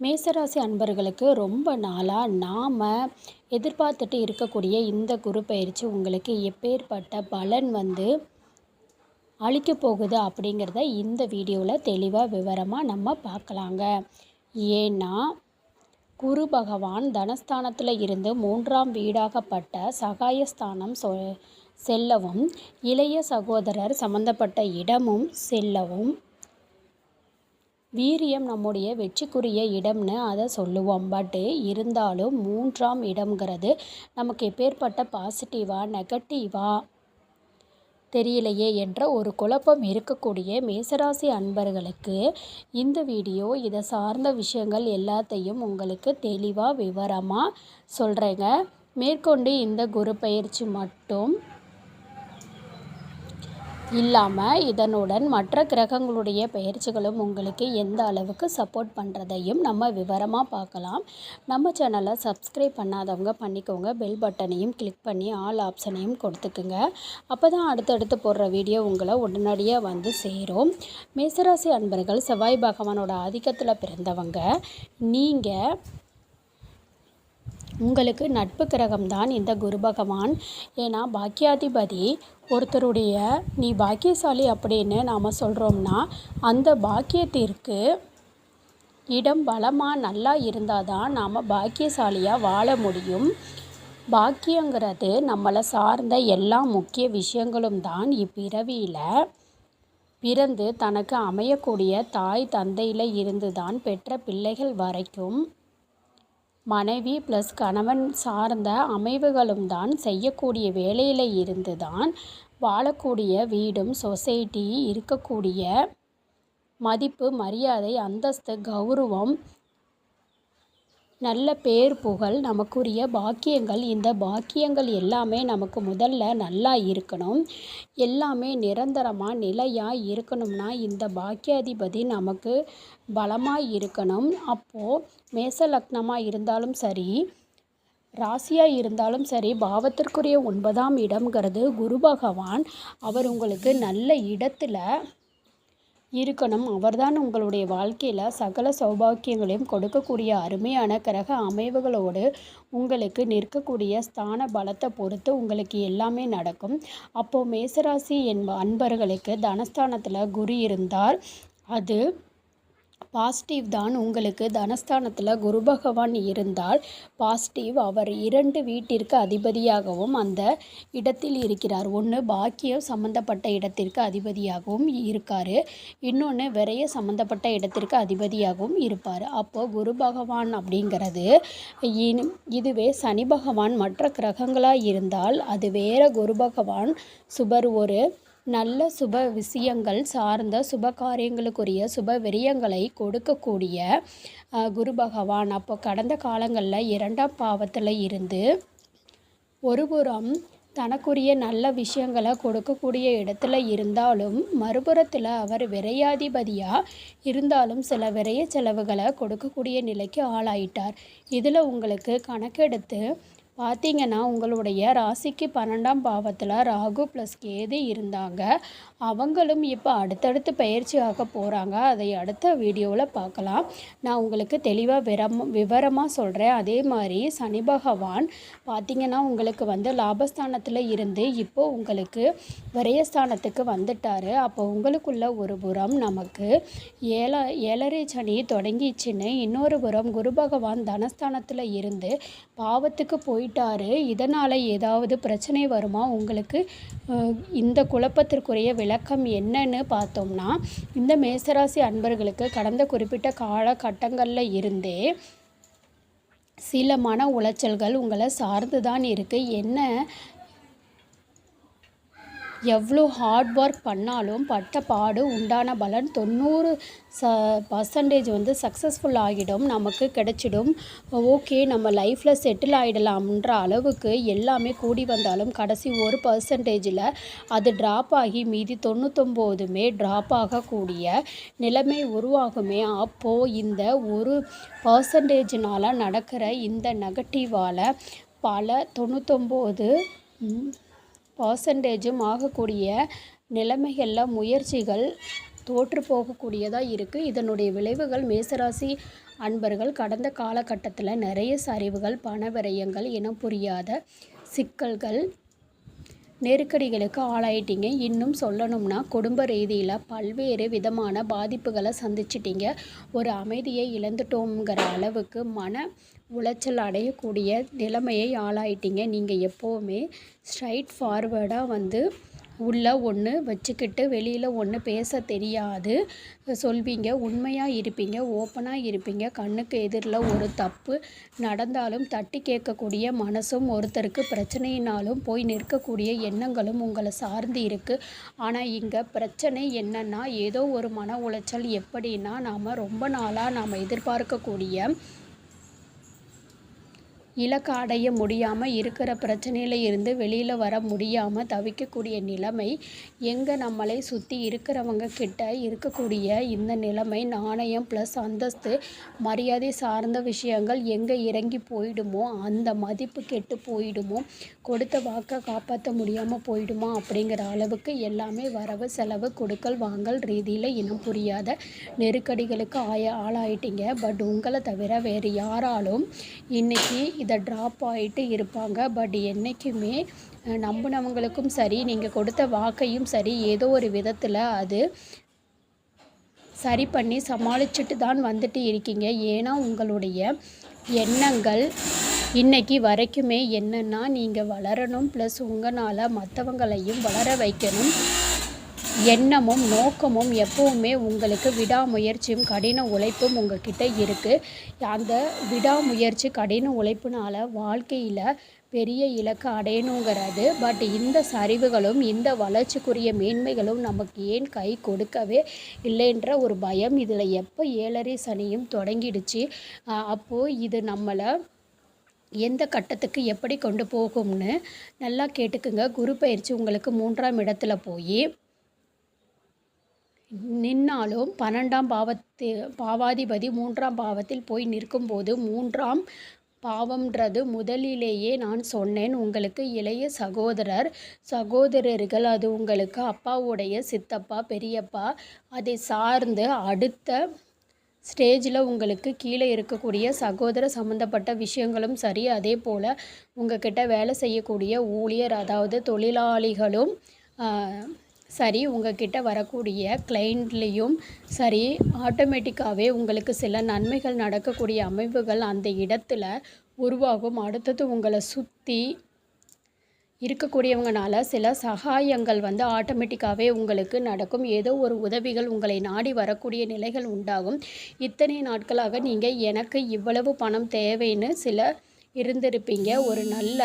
மேசராசி அன்பர்களுக்கு ரொம்ப நாளாக நாம் எதிர்பார்த்துட்டு இருக்கக்கூடிய இந்த குரு பயிற்சி உங்களுக்கு எப்பேற்பட்ட பலன் வந்து அளிக்க போகுது அப்படிங்கிறத இந்த வீடியோவில் தெளிவாக விவரமாக நம்ம பார்க்கலாங்க. ஏன்னா குரு பகவான் தனஸ்தானத்தில் இருந்து மூன்றாம் வீடாகப்பட்ட சகாயஸ்தானம் சொ செல்லவும் இளைய சகோதரர் சம்பந்தப்பட்ட இடமும் செல்லவும் வீரியம் நம்முடைய வெற்றிக்குரிய இடம்னு அதை சொல்லுவோம். பட்டு இருந்தாலும் மூன்றாம் இடம்ங்கிறது நமக்கு எப்பேற்பட்ட பாசிட்டிவா நெகட்டிவா தெரியலையே என்ற ஒரு குழப்பம் இருக்கக்கூடிய மேசராசி அன்பர்களுக்கு இந்த வீடியோ இதை சார்ந்த விஷயங்கள் எல்லாத்தையும் உங்களுக்கு தெளிவாக விவரமாக சொல்கிறேங்க மேற்கொண்டு இந்த குரு பயிற்சி மட்டும் இல்லாமல் இதனுடன் மற்ற கிரகங்களுடைய பயிற்சிகளும் உங்களுக்கு எந்த அளவுக்கு சப்போர்ட் பண்ணுறதையும் நம்ம விவரமாக பார்க்கலாம். நம்ம சேனலை சப்ஸ்கிரைப் பண்ணாதவங்க பண்ணிக்கோங்க. பெல் பட்டனையும் கிளிக் பண்ணி ஆல் ஆப்ஷனையும் கொடுத்துக்குங்க. அப்போ தான் அடுத்தடுத்து போடுற வீடியோ உங்களை உடனடியாக வந்து சேரும். மேசராசி அன்பர்கள் செவ்வாய் பகவானோட ஆதிக்கத்தில் பிறந்தவங்க நீங்கள் உங்களுக்கு நட்பு கிரகம்தான் இந்த குரு பகவான். ஏன்னா பாக்கியாதிபதி ஒருத்தருடைய நீ பாக்கியசாலி அப்படின்னு நாம் சொல்கிறோம்னா அந்த பாக்கியத்திற்கு இடம் பலமாக நல்லா இருந்தால் தான் நாம் பாக்கியசாலியாக வாழ முடியும். பாக்கியங்கிறது நம்மளை சார்ந்த எல்லா முக்கிய விஷயங்களும் தான் இப்பிறவியில் பிறந்து தனக்கு அமையக்கூடிய தாய் தந்தையில் இருந்து தான் பெற்ற பிள்ளைகள் வரைக்கும் மனைவி ப்ளஸ் கணவன் சார்ந்த அமைவுகளும் தான் செய்யக்கூடிய வேலையில் இருந்து தான் வாழக்கூடிய வீடும் சொசைட்டி இருக்கக்கூடிய மதிப்பு மரியாதை அந்தஸ்து கௌரவம் நல்ல பேர் புகழ் நமக்குரிய பாக்கியங்கள். இந்த பாக்கியங்கள் எல்லாமே நமக்கு முதல்ல நல்லா இருக்கணும். எல்லாமே நிரந்தரமாக நிலையாக இருக்கணும்னா இந்த பாக்கியாதிபதி நமக்கு பலமாக இருக்கணும். அப்போது மேச லக்னமாக இருந்தாலும் சரி ராசியாக இருந்தாலும் சரி பாவத்திற்குரிய ஒன்பதாம் இடம்ங்கிறது குரு பகவான் அவர் உங்களுக்கு நல்ல இடத்துல இருக்கணும். அவர்தான் உங்களுடைய வாழ்க்கையில் சகல சௌபாக்கியங்களையும் கொடுக்கக்கூடிய அருமையான கிரக அமைவுகளோடு உங்களுக்கு நிற்கக்கூடிய ஸ்தான பலத்தை பொறுத்து உங்களுக்கு எல்லாமே நடக்கும். அப்போது மேசராசி என்ப அன்பர்களுக்கு தனஸ்தானத்தில் குரு இருந்தார். அது பாசிட்டிவ் தான் உங்களுக்கு தனஸ்தானத்தில் குரு பகவான் இருந்தால் பாசிட்டிவ். அவர் இரண்டு வீட்டிற்கு அதிபதியாகவும் அந்த இடத்தில் இருக்கிறார். ஒன்று பாக்கியம் சம்மந்தப்பட்ட இடத்திற்கு அதிபதியாகவும் இருக்கார். இன்னொன்று விரைய சம்மந்தப்பட்ட இடத்திற்கு அதிபதியாகவும் இருப்பார். அப்போது குரு பகவான் அப்படிங்கிறது இதுவே சனி பகவான் மற்ற கிரகங்களாக இருந்தால் அது வேறு குரு பகவான் சுபர் ஒரு நல்ல சுப விஷயங்கள் சார்ந்த சுப காரியங்களுக்குரிய சுப விரியங்களை கொடுக்கக்கூடிய குரு பகவான். அப்போ கடந்த காலங்களில் இரண்டாம் பாவத்தில் இருந்து ஒருபுறம் தனக்குரிய நல்ல விஷயங்களை கொடுக்கக்கூடிய இடத்துல இருந்தாலும் மறுபுறத்தில் அவர் விரையாதிபதியாக இருந்தாலும் சில விரைய செலவுகளை கொடுக்கக்கூடிய நிலைக்கு ஆளாயிட்டார். இதில் உங்களுக்கு கணக்கெடுத்து பார்த்தீங்கன்னா உங்களுடைய ராசிக்கு பன்னெண்டாம் பாவத்தில் ராகு ப்ளஸ் கேது இருந்தாங்க. அவங்களும் இப்போ அடுத்தடுத்து பயிற்சியாக போகிறாங்க அதை அடுத்த வீடியோவில் பார்க்கலாம். நான் உங்களுக்கு தெளிவாக விரம் விவரமாக சொல்கிறேன் அதே மாதிரி சனி பகவான் பார்த்திங்கன்னா உங்களுக்கு வந்து லாபஸ்தானத்தில் இருந்து இப்போது உங்களுக்கு விரயஸ்தானத்துக்கு வந்துட்டார். அப்போ உங்களுக்குள்ள ஒரு புறம் நமக்கு ஏழ ஏழரை சனி தொடங்கிச்சுன்னு இன்னொரு புறம் குரு பகவான் தனஸ்தானத்தில் இருந்து பாவத்துக்கு போயிட்டாரு. இதனால் ஏதாவது பிரச்சனை வருமா? உங்களுக்கு இந்த குழப்பத்திற்குரிய விளக்கம் என்னன்னு பார்த்தோம்னா இந்த மேசராசி அன்பர்களுக்கு கடந்த குறிப்பிட்ட காலகட்டங்களில் இருந்தே சில மன உளைச்சல்கள் உங்களை சார்ந்து தான் இருக்குது என்ன எவ்வளோ ஹார்ட் ஒர்க் பண்ணாலும் பட்ட பாடு உண்டான பலன் தொண்ணூறு ச பர்சன்டேஜ் வந்து சக்ஸஸ்ஃபுல் ஆகிடும் நமக்கு கிடைச்சிடும். ஓகே நம்ம லைஃப்பில் செட்டில் ஆகிடலாம்ன்ற அளவுக்கு எல்லாமே கூடி வந்தாலும் கடைசி ஒரு பர்சன்டேஜில் அது ட்ராப் ஆகி மீதி தொண்ணூத்தொம்போதுமே ட்ராப் ஆகக்கூடிய நிலைமை உருவாகுமே. அப்போது இந்த ஒரு பர்சன்டேஜினால் நடக்கிற இந்த நெகட்டிவால் பல தொண்ணூத்தொம்போது பர்சன்டேஜும் ஆகக்கூடிய நிலைமைகளில் முயற்சிகள் தோற்று போகக்கூடியதாக இருக்குது இதனுடைய விளைவுகள் மேசராசி அன்பர்கள் கடந்த காலகட்டத்தில் நிறைய சரிவுகள் பண விரயங்கள் இனம் புரியாத சிக்கல்கள் நெருக்கடிகளுக்கு ஆளாயிட்டீங்க. இன்னும் சொல்லணும்னா குடும்ப ரீதியில் பல்வேறு விதமான பாதிப்புகளை சந்திச்சிட்டீங்க. ஒரு அமைதியை இழந்துட்டோங்கிற அளவுக்கு மன உளைச்சல் அடையக்கூடிய நிலைமையை ஆளாயிட்டீங்க. நீங்கள் எப்போவுமே ஸ்ட்ரைட் ஃபார்வேர்டாக வந்து உள்ளே ஒன்று வச்சுக்கிட்டு வெளியில் ஒன்று பேச தெரியாது. சொல்வீங்க உண்மையாக இருப்பீங்க ஓப்பனாக இருப்பீங்க. கண்ணுக்கு எதிரில் ஒரு தப்பு நடந்தாலும் தட்டி கேட்கக்கூடிய மனசும் ஒருத்தருக்கு பிரச்சனையினாலும் போய் நிற்கக்கூடிய எண்ணங்களும் உங்களை சார்ந்து இருக்குது ஆனால் இங்கே பிரச்சனை என்னென்னா ஏதோ ஒரு மன உளைச்சல் எப்படின்னா நாம் ரொம்ப நாளாக நாம் எதிர்பார்க்கக்கூடிய இலக்கை அடைய முடியாமல் இருக்கிற பிரச்சனையில் இருந்து வெளியில் வர முடியாமல் தவிக்கக்கூடிய நிலைமை எங்கே நம்மளை சுற்றி இருக்கிறவங்க கிட்ட இருக்கக்கூடிய இந்த நிலைமை நாணயம் ப்ளஸ் அந்தஸ்து மரியாதை சார்ந்த விஷயங்கள் எங்கே இறங்கி போயிடுமோ அந்த மதிப்பு கெட்டு போயிடுமோ கொடுத்த வாக்கை காப்பாற்ற முடியாமல் போயிடுமா அப்படிங்கிற அளவுக்கு எல்லாமே வரவு செலவு கொடுக்கல் வாங்கல் ரீதியில் இனம் புரியாத நெருக்கடிகளுக்கு ஆய ஆளாயிட்டீங்க. பட் உங்களை தவிர வேறு யாராலும் இன்றைக்கி இதை ட்ராப் ஆகிட்டு இருப்பாங்க. பட் என்றைக்குமே நம்பினவங்களுக்கும் சரி நீங்கள் கொடுத்த வாக்கையும் சரி ஏதோ ஒரு விதத்தில் அது சரி பண்ணி சமாளிச்சுட்டு தான் வந்துட்டு இருக்கீங்க. ஏன்னா உங்களுடைய எண்ணங்கள் இன்றைக்கி வரைக்குமே என்னென்னா நீங்கள் வளரணும் ப்ளஸ் உங்களால் மற்றவங்களையும் வளர வைக்கணும். எண்ணமும் நோக்கமும் எப்போவுமே உங்களுக்கு விடாமுயற்சியும் கடின உழைப்பும் உங்கள்கிட்ட இருக்குது அந்த விடாமுயற்சி கடின உழைப்புனால் வாழ்க்கையில் பெரிய இலக்கை அடையணுங்கிறது. பட் இந்த சரிவுகளும் இந்த வளர்ச்சிக்குரிய மேன்மைகளும் நமக்கு ஏன் கை கொடுக்கவே இல்லைன்ற ஒரு பயம் இதில் எப்போ ஏழரை சனியும் தொடங்கிடுச்சு? அப்போது இது நம்மளை எந்த கட்டத்துக்கு எப்படி கொண்டு போகும்னு நல்லா கேட்டுக்குங்க. குரு பயிற்சி உங்களுக்கு மூன்றாம் இடத்துல போய் நின்னாலும் பன்னெண்டாம் பாவத்து பாவாதிபதி மூன்றாம் பாவத்தில் போய் நிற்கும்போது மூன்றாம் பாவம்ன்றது முதலிலேயே நான் சொன்னேன். உங்களுக்கு இளைய சகோதரர் சகோதரர்கள் அது உங்களுக்கு அப்பாவுடைய சித்தப்பா பெரியப்பா அதை சார்ந்து அடுத்த ஸ்டேஜில் உங்களுக்கு கீழே இருக்கக்கூடிய சகோதர சம்மந்தப்பட்ட விஷயங்களும் சரி அதே போல் உங்ககிட்ட வேலை செய்யக்கூடிய ஊழியர் அதாவது தொழிலாளிகளும் சரி உங்கக்கிட்ட வரக்கூடிய கிளைண்ட்லேயும் சரி ஆட்டோமேட்டிக்காகவே உங்களுக்கு சில நன்மைகள் நடக்கக்கூடிய அமைப்புகள் அந்த இடத்துல உருவாகும். அடுத்தது உங்களை சுற்றி இருக்கக்கூடியவங்கனால சில சகாயங்கள் வந்து ஆட்டோமேட்டிக்காகவே உங்களுக்கு நடக்கும். ஏதோ ஒரு உதவிகள் உங்களை நாடி வரக்கூடிய நிலைகள் உண்டாகும். இத்தனை நாட்களாக நீங்கள் எனக்கு இவ்வளவு பணம் தேவைன்னு சில இருந்திருப்பீங்க. ஒரு நல்ல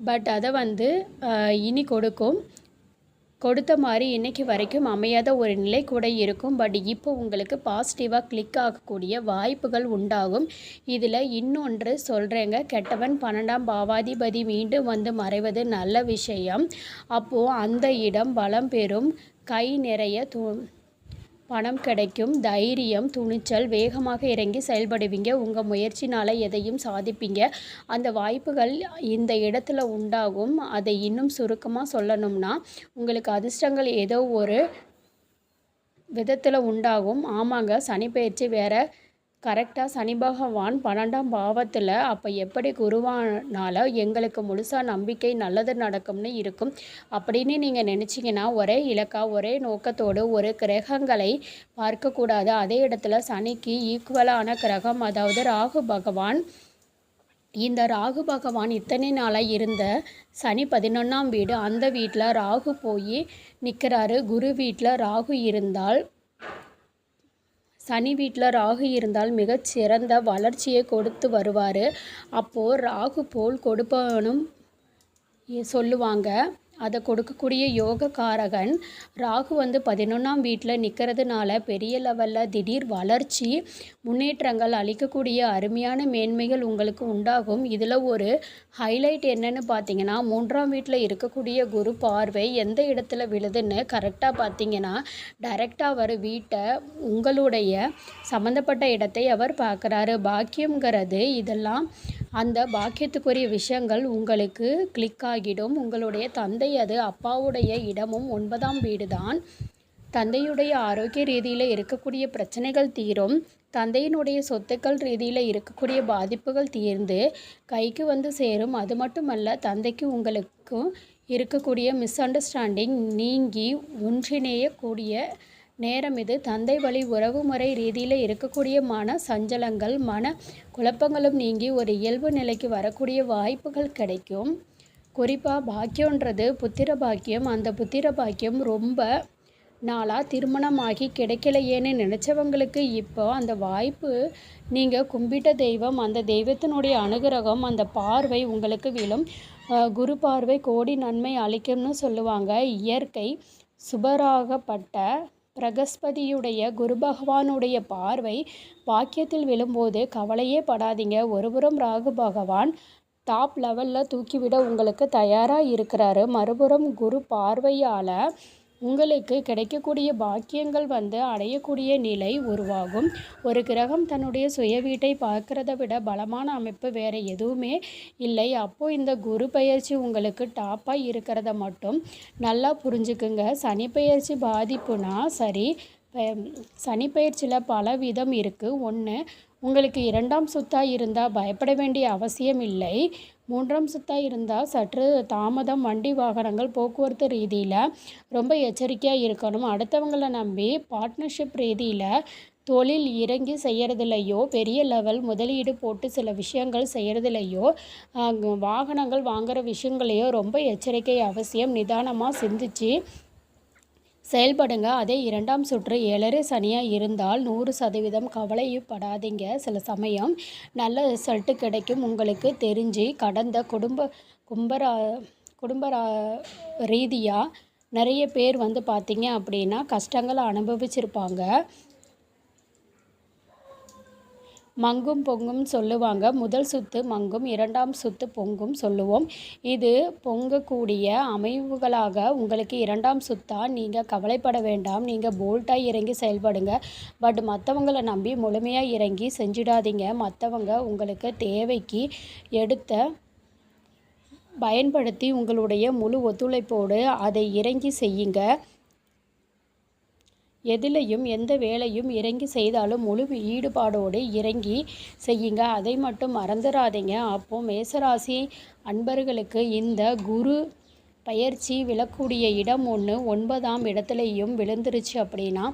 பட் அதை வந்து இனி கொடுக்கும். கொடுத்த மாதிரி இன்றைக்கி வரைக்கும் அமையாத ஒரு நிலை கூட இருக்கும். பட் இப்போ உங்களுக்கு பாசிட்டிவாக கிளிக் ஆகக்கூடிய வாய்ப்புகள் உண்டாகும். இதில் இன்னொன்று சொல்கிறேங்க கெட்டவன் பன்னெண்டாம் பாவாதிபதி மீண்டும் வந்து மறைவது நல்ல விஷயம். அப்போது அந்த இடம் பலம் பெறும். கை நிறைய தூ பணம் கிடைக்கும் தைரியம் துணிச்சல் வேகமாக இறங்கி செயல்படுவீங்க. உங்கள் முயற்சினால் எதையும் சாதிப்பீங்க. அந்த வாய்ப்புகள் இந்த இடத்துல உண்டாகும். அதை இன்னும் சுருக்கமாக சொல்லணும்னா உங்களுக்கு அதிர்ஷ்டங்கள் ஏதோ ஒரு விதத்தில் உண்டாகும். ஆமாங்க சனி பயிற்சி வேறு கரெக்டாக சனி பகவான் பன்னெண்டாம் பாவத்தில் அப்போ எப்படி குருவானால எங்களுக்கு முழுசாக நம்பிக்கை நல்லது நடக்கும்னு இருக்கும். அப்படின்னு நீங்கள் நினச்சிங்கன்னா ஒரே இலக்கா ஒரே நோக்கத்தோடு ஒரு கிரகங்களை பார்க்கக்கூடாது. அதே இடத்துல சனிக்கு ஈக்குவலான கிரகம் அதாவது ராகு பகவான். இந்த ராகு பகவான் இத்தனை நாளாக இருந்த சனி பதினொன்றாம் வீடு அந்த வீட்டில் ராகு போய் நிற்கிறாரு குரு வீட்டில் ராகு இருந்தால் சனி வீட்டில் ராகு இருந்தால் மிகச்சிறந்த வளர்ச்சியை கொடுத்து வருவார். அப்போது ராகு போல் கொடுப்பவனும் சொல்லுவாங்க. அதை கொடுக்கக்கூடிய யோகக்காரகன் ராகு வந்து பதினொன்றாம் வீட்டில் நிற்கிறதுனால பெரிய லெவலில் திடீர் வளர்ச்சி முன்னேற்றங்கள் அளிக்கக்கூடிய அருமையான மேன்மைகள் உங்களுக்கு உண்டாகும். இதில் ஒரு ஹைலைட் என்னன்னு பார்த்தீங்கன்னா மூன்றாம் வீட்டில் இருக்கக்கூடிய குரு பார்வை எந்த இடத்துல விழுதுன்னு கரெக்டாக பார்த்தீங்கன்னா டைரெக்டாக அவர் வீட்டை உங்களுடைய சம்மந்தப்பட்ட இடத்தை அவர் பார்க்குறாரு பாக்கியங்கிறது இதெல்லாம் அந்த பாக்கியத்துக்குரிய விஷயங்கள் உங்களுக்கு கிளிக் ஆகிடும். உங்களுடைய தந்தை அது அப்பாவுடைய இடமும் ஒன்பதாம் வீடு தான் தந்தையுடைய ஆரோக்கிய ரீதியில் இருக்கக்கூடிய பிரச்சனைகள் தீரும். தந்தையினுடைய சொத்துக்கள் ரீதியில் இருக்கக்கூடிய பாதிப்புகள் தீர்ந்து கைக்கு வந்து சேரும். அது மட்டுமல்ல தந்தைக்கு உங்களுக்கும் இருக்கக்கூடிய மிஸ் அண்டர்ஸ்டாண்டிங் நீங்கி ஒன்றிணையக்கூடிய நேரம் இது. தந்தை வழி உறவுமுறை ரீதியில் இருக்கக்கூடிய மன சஞ்சலங்கள் மன குழப்பங்களும் நீங்கி ஒரு இயல்பு நிலைக்கு வரக்கூடிய வாய்ப்புகள் கிடைக்கும். குறிப்பாக பாக்கியன்றது புத்திர பாக்கியம். அந்த புத்திர பாக்கியம் ரொம்ப நாளாக திருமணமாகி கிடைக்கலையேன்னு நினச்சவங்களுக்கு இப்போ அந்த வாய்ப்பு நீங்கள் கும்பிட்ட தெய்வம் அந்த தெய்வத்தினுடைய அனுகிரகம் அந்த பார்வை உங்களுக்கு விழும். குரு பார்வை கோடி நன்மை அளிக்கும்னு சொல்லுவாங்க. இயற்கை சுபராகப்பட்ட பிரகஸ்பதியுடைய குரு பகவானுடைய பார்வை பாக்கியத்தில் விழும்போது கவலையே படாதீங்க. ஒருபுறம் ராகு பகவான் டாப் லெவலில் தூக்கிவிட உங்களுக்கு தயாராக இருக்கிறாரு. மறுபுறம் குரு பார்வையால் உங்களுக்கு கிடைக்கக்கூடிய பாக்கியங்கள் வந்து அடையக்கூடிய நிலை உருவாகும். ஒரு கிரகம் தன்னுடைய சுய வீட்டை பார்க்குறத விட பலமான அமைப்பு வேறு எதுவுமே இல்லை. அப்போது இந்த குரு பயிற்சி உங்களுக்கு டாப்பாக இருக்கிறத மட்டும் நல்லா புரிஞ்சுக்குங்க. சனி பயிற்சி பாதிப்புனா சரி சனி பயிற்சியில் பல விதம் இருக்குது ஒன்று உங்களுக்கு இரண்டாம் சுத்தாக இருந்தால் பயப்பட வேண்டிய அவசியம் இல்லை. மூன்றாம் சுத்தாக இருந்தால் சற்று தாமதம் வண்டி வாகனங்கள் போக்குவரத்து ரீதியில் ரொம்ப எச்சரிக்கையாக இருக்கணும். அடுத்தவங்களை நம்பி பார்ட்னர்ஷிப் ரீதியில் தொழில் இறங்கி செய்கிறதுலையோ பெரிய லெவல் முதலீடு போட்டு சில விஷயங்கள் செய்கிறதுலையோ வாகனங்கள் வாங்குகிற விஷயங்களையோ ரொம்ப எச்சரிக்கை அவசியம். நிதானமாக சிந்திச்சு செயல்படுங்க. அதே இரண்டாம் சுற்று ஏழரை சனியாக இருந்தால் நூறு சதவீதம் கவலைப்படாதீங்க. சில சமயம் நல்ல ரிசல்ட்டு கிடைக்கும். உங்களுக்கு தெரிஞ்சு கடந்த குடும்ப கும்பரா குடும்ப ரீதியாக நிறைய பேர் வந்து பார்த்திங்க அப்படின்னா கஷ்டங்களை அனுபவிச்சிருப்பாங்க. மங்கும் பொங்கும் சொல்லுவாங்க. முதல் சுத்து மங்கும் இரண்டாம் சுத்து பொங்கும் சொல்லுவோம். இது பொங்கக்கூடிய அமைவுகளாக உங்களுக்கு இரண்டாம் சுத்தா? நீங்கள் கவலைப்பட வேண்டாம். நீங்கள் போல்ட்டாக இறங்கி செயல்படுங்க. பட் மற்றவங்களை நம்பி முழுமையாக இறங்கி செஞ்சிடாதீங்க. மற்றவங்க உங்களுக்கு தேவைக்கு எடுத்த பயன்படுத்தி உங்களுடைய முழு ஒத்துழைப்போடு அதை இறங்கி செய்யுங்க. எதிலையும் எந்த வேலையும் இறங்கி செய்தாலும் முழு ஈடுபாடோடு இறங்கி செய்யுங்க. அதை மட்டும் மறந்துடாதீங்க அப்போது மேசராசி அன்பர்களுக்கு இந்த குரு பயிற்சி விழக்கூடிய இடம் ஒன்று ஒன்பதாம் இடத்துலையும் விழுந்துருச்சு அப்படின்னா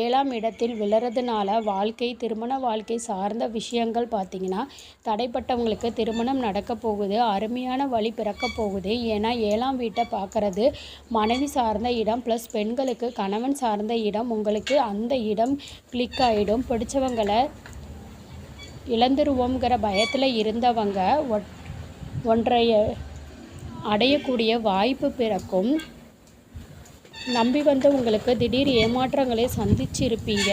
ஏழாம் இடத்தில் விழறதுனால வாழ்க்கை திருமண வாழ்க்கை சார்ந்த விஷயங்கள் பார்த்திங்கன்னா தடைப்பட்டவங்களுக்கு திருமணம் நடக்க போகுது அருமையான வழி பிறக்க போகுது. ஏன்னா ஏழாம் வீட்டை பார்க்குறது மனைவி சார்ந்த இடம் ப்ளஸ் பெண்களுக்கு கணவன் சார்ந்த இடம். உங்களுக்கு அந்த இடம் கிளிக் ஆகிடும் பிடிச்சவங்களை இழந்துருவோங்கிற பயத்தில் இருந்தவங்க ஒன்றைய அடையக்கூடிய வாய்ப்பு பிறக்கும். நம்பி வந்த உங்களுக்கு திடீர் ஏமாற்றங்களை சந்திச்சிருப்பீங்க.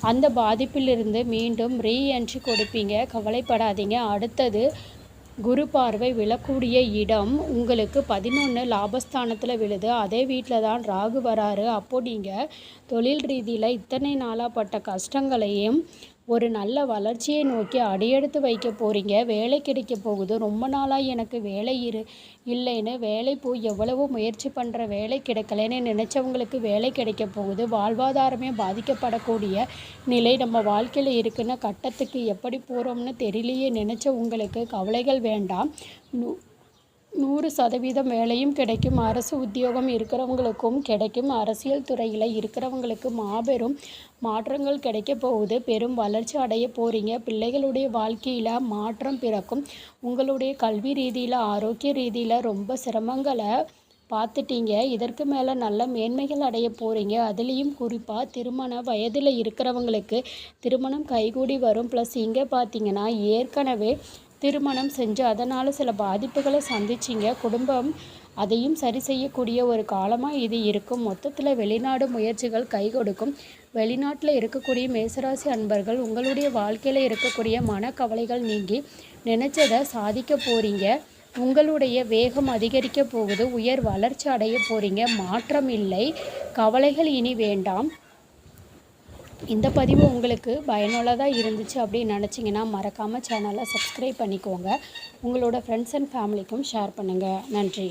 அந்த பாதிப்பிலிருந்து மீண்டும் ரீஎன்ட்ரி கொடுப்பீங்க. கவலைப்படாதீங்க. அடுத்தது குரு பார்வை விழக்கூடிய இடம் உங்களுக்கு பதினொன்று லாபஸ்தானத்தில் விழுது. அதே வீட்டில் தான் ராகு வராரு. அப்போ நீங்கள் தொழில் ரீதியில் இத்தனை நாளாக பட்ட கஷ்டங்களையும் ஒரு நல்ல வளர்ச்சியை நோக்கி அடியெடுத்து வைக்க போகிறீங்க வேலை கிடைக்க போகுது. ரொம்ப நாளாக எனக்கு வேலை இரு இல்லைன்னு வேலை போய் எவ்வளவோ முயற்சி பண்ணுற வேலை கிடைக்கலன்னு நினச்சவங்களுக்கு வேலை கிடைக்க போகுது. வாழ்வாதாரமே பாதிக்கப்படக்கூடிய நிலை நம்ம வாழ்க்கையில் இருக்குன்னு கட்டத்துக்கு எப்படி போகிறோம்னு தெரியலையே நினச்ச உங்களுக்கு கவலைகள் வேண்டாம். நூறு சதவீதம் வேலையும் கிடைக்கும். அரசு உத்தியோகம் இருக்கிறவங்களுக்கும் கிடைக்கும். அரசியல் துறையில் இருக்கிறவங்களுக்கு மாபெரும் மாற்றங்கள் கிடைக்க போகுது. பெரும் வளர்ச்சி அடைய போகிறீங்க பிள்ளைகளுடைய வாழ்க்கையில் மாற்றம் பிறக்கும். உங்களுடைய கல்வி ரீதியில் ஆரோக்கிய ரீதியில் ரொம்ப சிரமங்களை பார்த்துட்டீங்க. இதற்கு மேலே நல்ல மேன்மைகள் அடைய போகிறீங்க அதுலேயும் குறிப்பாக திருமண வயதில் இருக்கிறவங்களுக்கு திருமணம் கைகூடி வரும். ப்ளஸ் இங்கே பார்த்தீங்கன்னா ஏற்கனவே திருமணம் செஞ்சு அதனால் சில பாதிப்புகளை சந்திச்சிங்க. குடும்பம் அதையும் சரி செய்யக்கூடிய ஒரு காலமாக இது இருக்கும். மொத்தத்தில் வெளிநாடு முயற்சிகள் கை கொடுக்கும். வெளிநாட்டில் இருக்கக்கூடிய மேசராசி அன்பர்கள் உங்களுடைய வாழ்க்கையில் இருக்கக்கூடிய மனக்கவலைகள் நீங்கி நினச்சதை சாதிக்க போகிறீங்க உங்களுடைய வேகம் அதிகரிக்க போகுது. உயர் வளர்ச்சி அடைய போகிறீங்க மாற்றம் இல்லை. கவலைகள் இனி வேண்டாம். இந்த பதிவு உங்களுக்கு பயனுள்ளதாக இருந்துச்சு அப்படின்னு நினச்சிங்கன்னா மறக்காமல் சேனலை சப்ஸ்கிரைப் பண்ணிக்கோங்க. உங்களோட ஃப்ரெண்ட்ஸ் அண்ட் ஃபேமிலிக்கும் ஷேர் பண்ணுங்கள் நன்றி.